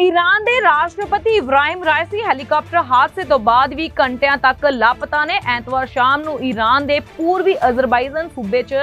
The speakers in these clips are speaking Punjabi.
ਈਰਾਨ ਦੇ ਰਾਸ਼ਟਰਪਤੀ ਇਬਰਾਹਿਮ ਰਾਈਸੀ ਹੈਲੀਕਾਪਟਰ ਹਾਦਸੇ ਤੋਂ ਬਾਅਦ ਵੀ ਘੰਟਿਆਂ ਤੱਕ ਲਾਪਤਾ ਨੇ। ਐਤਵਾਰ ਸ਼ਾਮ ਨੂੰ ਈਰਾਨ ਦੇ ਪੂਰਬੀ ਅਜ਼ਰਬਾਈਜਾਨ ਸੂਬੇ 'ਚ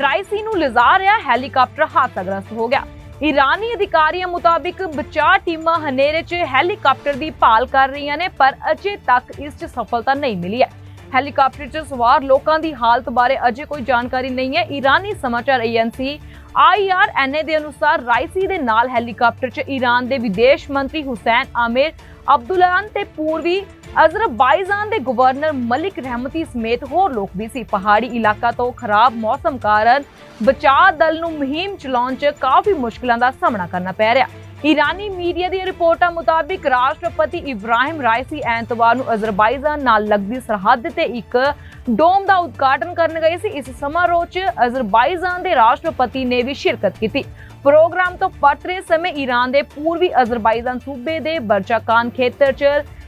ਰਾਇਸੀ ਨੂੰ ਲਿਜਾ ਰਿਹਾ ਹੈਲੀਕਾਪਟਰ ਹਾਦਸਾਗ੍ਰਸਤ ਹੋ ਗਿਆ। ਈਰਾਨੀ ਅਧਿਕਾਰੀਆਂ ਮੁਤਾਬਿਕ ਬਚਾਅ ਟੀਮਾਂ ਹਨੇਰੇ 'ਚ ਹੈਲੀਕਾਪਟਰ ਦੀ ਭਾਲ ਕਰ ਰਹੀਆਂ ਨੇ, ਪਰ ਅਜੇ ਤੱਕ ਇਸ 'ਚ ਸਫਲਤਾ ਨਹੀਂ ਮਿਲੀ ਹੈ। ਹੈਲੀਕਾਪਟਰ 'ਚ ਸਵਾਰ ਲੋਕਾਂ ਦੀ ਹਾਲਤ ਬਾਰੇ ਅਜੇ ਕੋਈ ਜਾਣਕਾਰੀ ਨਹੀਂ ਹੈ। ਈਰਾਨੀ ਸਮਾਚਾਰ ਏਜੰਸੀ ਆਈਆਰਐਨਏ ਦੇ ਅਨੁਸਾਰ ਰਾਈਸੀ ਦੇ ਨਾਲ ਹੈਲੀਕਾਪਟਰ 'ਚ ਈਰਾਨ ਦੇ ਵਿਦੇਸ਼ ਮੰਤਰੀ ਹੁਸੈਨ ਆਮਿਰ, ਅਬਦੁੱਲਾਨ ਤੇ ਪੂਰਬੀ ਅਜ਼ਰਬਾਈਜਾਨ ਦੇ ਗਵਰਨਰ ਮਲਿਕ ਰਹਿਮਤੀ ਸਮੇਤ ਹੋਰ ਲੋਕ ਵੀ ਸੀ। ਪਹਾੜੀ ਇਲਾਕਾ ਤੋਂ ਖਰਾਬ ਮੌਸਮ ਕਾਰਨ ਬਚਾਅ ਦਲ ਨੂੰ ਮੁਹਿੰਮ ਚਲਾਉਣ 'ਚ ਕਾਫੀ ਮੁਸ਼ਕਲਾਂ ਦਾ ਸਾਹਮਣਾ ਕਰਨਾ ਪੈ ਰਿਹਾ। ਈਰਾਨੀ ਮੀਡੀਆ ਦੀਆਂ ਰਿਪੋਰਟਾਂ ਮੁਤਾਬਿਕ ਰਾਸ਼ਟਰਪਤੀ ਇਬਰਾਹਿਮ ਰਾਈਸੀ ਐਤਵਾਰ ਨੂੰ ਅਜ਼ਰਬਾਈਜਾਨ ਨਾਲ ਲੱਗਦੀ ਸਰਹੱਦ ਤੇ ਇੱਕ ਡੋਮ ਦਾ ਉਦਘਾਟਨ ਕਰਨ ਗਏ ਸੀ। ਇਸ ਸਮਾਰੋਹ 'ਚ ਅਜ਼ਰਬਾਈਜਾਨ ਦੇ ਰਾਸ਼ਟਰਪਤੀ ਨੇ ਵੀ ਸ਼ਿਰਕਤ ਕੀਤੀ। ਪ੍ਰੋਗਰਾਮ ਤੋਂ ਪਰਤ ਸਮੇਂ ਈਰਾਨ ਦੇ ਪੂਰਬੀ ਅਜ਼ਰਬਾਈਜਾਨ ਸੂਬੇ ਦੇ ਬਰਜਾਕਾਨ ਖੇਤਰ 'ਚ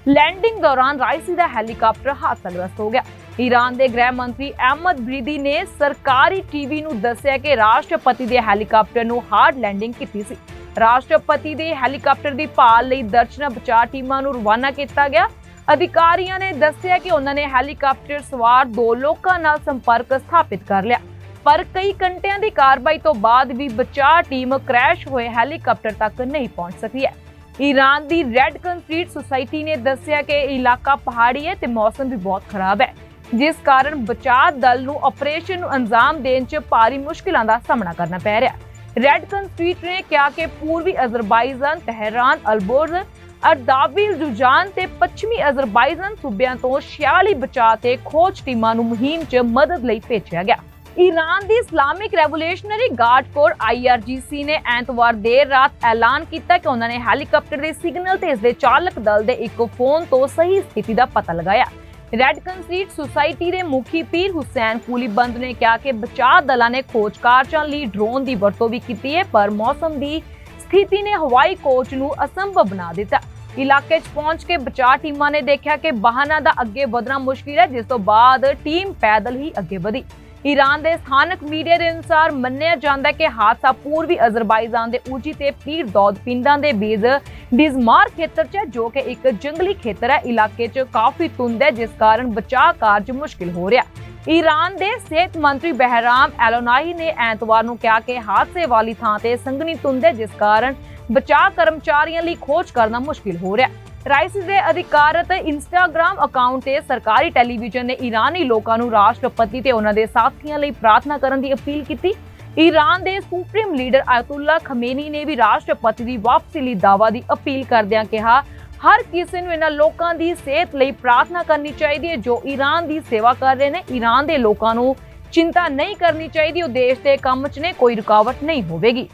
ਲੈਂਡਿੰਗ ਦੌਰਾਨ ਰਾਈਸੀ ਦਾ ਹੈਲੀਕਾਪਟਰ ਹਾਦਸਾਗ੍ਰਸਤ ਹੋ ਗਿਆ। ਈਰਾਨ ਦੇ ਗ੍ਰਹਿ ਮੰਤਰੀ ਅਹਿਮਦ ਬਰੀਦੀ ਨੇ ਸਰਕਾਰੀ ਟੀਵੀ ਨੂੰ ਦੱਸਿਆ ਕਿ ਰਾਸ਼ਟਰਪਤੀ ਦੇ ਹੈਲੀਕਾਪਟਰ ਨੂੰ ਹਾਰਡ ਲੈਂਡਿੰਗ ਕੀਤੀ ਸੀ। ਰਾਸ਼ਟਰਪਤੀ ਦੇ ਹੈਲੀਕਾਪਟਰ ਦੀ ਭਾਲ ਲਈ ਦਰਜਨਾਂ ਬਚਾਅ ਟੀਮਾਂ ਨੂੰ ਰਵਾਨਾ ਕੀਤਾ ਗਿਆ। ਅਧਿਕਾਰੀਆਂ ਨੇ ਦੱਸਿਆ ਕਿ ਉਹਨਾਂ ਨੇ ਹੈਲੀਕਾਪਟਰ ਸਵਾਰ ਦੋ ਲੋਕਾਂ ਨਾਲ ਸੰਪਰਕ ਸਥਾਪਿਤ ਕਰ ਲਿਆ। ਪਰ ਕਈ ਘੰਟਿਆਂ ਦੀ ਕਾਰਵਾਈ ਤੋਂ ਬਾਅਦ ਵੀ ਬਚਾਅ ਟੀਮ ਕ੍ਰੈਸ਼ ਹੋਏ ਹੈਲੀਕਾਪਟਰ ਤੱਕ ਨਹੀਂ ਪਹੁੰਚ ਸਕੀ ਹੈ। ਈਰਾਨ ਦੀ ਰੈੱਡ ਕੰਕਰੀਟ ਸੁਸਾਇਟੀ ਨੇ ਦੱਸਿਆ ਕਿ ਇਹ ਇਲਾਕਾ ਪਹਾੜੀ ਹੈ ਤੇ ਮੌਸਮ ਵੀ ਬਹੁਤ ਖਰਾਬ ਹੈ। ਜਿਸ ਕਾਰਨ ਬਚਾਅ ਦਲ ਨੂੰ ਆਪਰੇਸ਼ਨ ਨੂੰ ਅੰਜਾਮ ਦੇਣ 'ਚ ਭਾਰੀ ਮੁਸ਼ਕਿਲਾਂ ਦਾ ਸਾਹਮਣਾ ਕਰਨਾ ਪੈ ਰਿਹਾ ਹੈ। ਰੈੱਡ ਕੰਕਰੀਟ ਨੇ ਕਿਹਾ ਕਿ ਪੂਰਬੀ ਅਜ਼ਰਬਾਈਜਾਨ, ਤਹਿਰਾਨ, ਅਲਬੋਰਜ਼ ਅਰਦਾਬਿਲ ਜੁਜਾਨ ਤੇ ਪੱਛਮੀ ਅਜ਼ਰਬਾਈਜਾਨ ਸੂਬਿਆਂ ਤੋਂ 46 ਬਚਾਅ ਤੇ ਖੋਜ ਟੀਮਾਂ ਨੂੰ ਮੁਹਿੰਮ 'ਚ ਮਦਦ ਲਈ ਭੇਜਿਆ ਗਿਆ। ਈਰਾਨ ਦੀ Islamic Revolutionary Guard Corps IRGC ਨੇ ਐਤਵਾਰ ਦੇਰ ਰਾਤ ਐਲਾਨ ਕੀਤਾ ਕਿ ਉਹਨਾਂ ਨੇ ਹੈਲੀਕਾਪਟਰ ਦੇ ਸਿਗਨਲ ਤੇ ਇਸ ਦੇ ਚਾਲਕ ਦਲ ਦੇ ਇੱਕ ਫੋਨ ਤੋਂ ਸਹੀ ਸਥਿਤੀ ਦਾ ਪਤਾ ਲਗਾਇਆ। ਰੈੱਡ ਕੰਕਰੀਟ ਸੁਸਾਇਟੀ ਦੇ ਮੁਖੀ ਪੀਰ ਹੁਸੈਨ ਕੂਲੀਬੰਦ ਨੇ ਕਿਹਾ ਕਿ ਬਚਾਅ ਦਲਾਂ ਨੇ ਖੋਜ ਕਾਰਜਾਂ ਲਈ ਡਰੋਨ ਦੀ ਵਰਤੋਂ ਵੀ ਕੀਤੀ ਹੈ, ਪਰ ਮੌਸਮ ਦੀ ਸਥਿਤੀ ਨੇ ਹਵਾਈ ਕੋਚ ਨੂੰ ਅਸੰਭਵ ਬਣਾ ਦਿੱਤਾ। ਇਲਾਕੇ 'ਚ ਪਹੁੰਚ ਕੇ ਬਚਾਅ ਟੀਮਾਂ ਨੇ ਦੇਖਿਆ ਕਿ ਵਾਹਨਾਂ ਦਾ ਅੱਗੇ ਵਧਣਾ ਮੁਸ਼ਕਿਲ ਹੈ, ਜਿਸ ਤੋਂ ਬਾਅਦ ਟੀਮ ਪੈਦਲ ਹੀ ਅੱਗੇ ਵਧੀ। ਈਰਾਨ ਦੇ ਸਥਾਨਕ ਮੀਡੀਆ ਦੇ ਅਨੁਸਾਰ ਮੰਨਿਆ ਜਾਂਦਾ ਕਿ ਹਾਦਸਾ ਪੂਰਬੀ ਅਜ਼ਰਬਾਈਜਾਨ ਦੇ ਉੱਚੀ ਤੇ ਪੀਰ ਦੌਦ ਪਿੰਡਾਂ ਦੇ ਬੀਜ਼ ਡਿਜ਼ਮਾਰ ਖੇਤਰ 'ਚ ਜੋ ਕਿ ਇੱਕ ਜੰਗਲੀ ਖੇਤਰ ਹੈ। ਇਲਾਕੇ 'ਚ ਕਾਫੀ ਧੁੰਦ ਹੈ, ਜਿਸ ਕਾਰਨ ਬਚਾਅ ਕਾਰਜ ਮੁਸ਼ਕਿਲ ਹੋ ਰਿਹਾ ਈਰਾਨ ਦੇ ਸਿਹਤ ਮੰਤਰੀ ਬਹਿਰਾਮ ਐਲੋਨਾਈ ਨੇ ਐਤਵਾਰ ਨੂੰ ਕਿਹਾ ਕਿ ਹਾਦਸੇ ਵਾਲੀ ਥਾਂ ਤੇ ਸੰਘਣੀ ਧੁੰਦ ਹੈ, ਜਿਸ ਕਾਰਨ ਬਚਾਅ ਕਰਮਚਾਰੀਆਂ ਲਈ ਖੋਜ ਕਰਨਾ ਮੁਸ਼ਕਿਲ ਹੋ ਰਿਹਾ ਰਾਈਸ ਦੇ ਅਧਿਕਾਰਤ ਇੰਸਟਾਗ੍ਰam ਅਕਾਊਂਟ ਤੇ ਸਰਕਾਰੀ ਟੈਲੀਵਿਜ਼ਨ ਨੇ ਈਰਾਨੀ ਲੋਕਾਂ ਨੂੰ ਰਾਸ਼ਟਰਪਤੀ ਤੇ ਉਹਨਾਂ ਦੇ ਸਾਥੀਆਂ ਲਈ ਪ੍ਰਾਰਥਨਾ ਕਰਨ ਦੀ ਅਪੀਲ ਕੀਤੀ। ਈਰਾਨ ਦੇ ਸੁਪਰੀਮ ਲੀਡਰ ਆਇਤੁੱਲਾ ਖਮੇਨੀ ਨੇ ਵੀ ਰਾਸ਼ਟਰਪਤੀ ਦੀ ਵਾਪਸੀ ਲਈ ਦਾਵਾ ਦੀ ਅਪੀਲ ਕਰਦਿਆਂ ਕਿਹਾ, ਹਰ ਕਿਸੇ ਨੂੰ ਇਹਨਾਂ ਲੋਕਾਂ ਦੀ ਸਿਹਤ ਲਈ ਪ੍ਰਾਰਥਨਾ ਕਰਨੀ ਚਾਹੀਦੀ ਹੈ। ਜੋ ਈਰਾਨ ਦੀ ਸੇਵਾ ਕਰ ਰਹੇ ਨੇ ਈਰਾਨ ਦੇ ਲੋਕਾਂ ਨੂੰ ਚਿੰਤਾ ਨਹੀਂ ਕਰਨੀ ਚਾਹੀਦੀ। ਉਹ ਦੇਸ਼ ਦੇ ਕੰਮ 'ਚ ਨੇ, ਕੋਈ ਰੁਕਾਵਟ ਨਹੀਂ ਹੋਵੇਗੀ।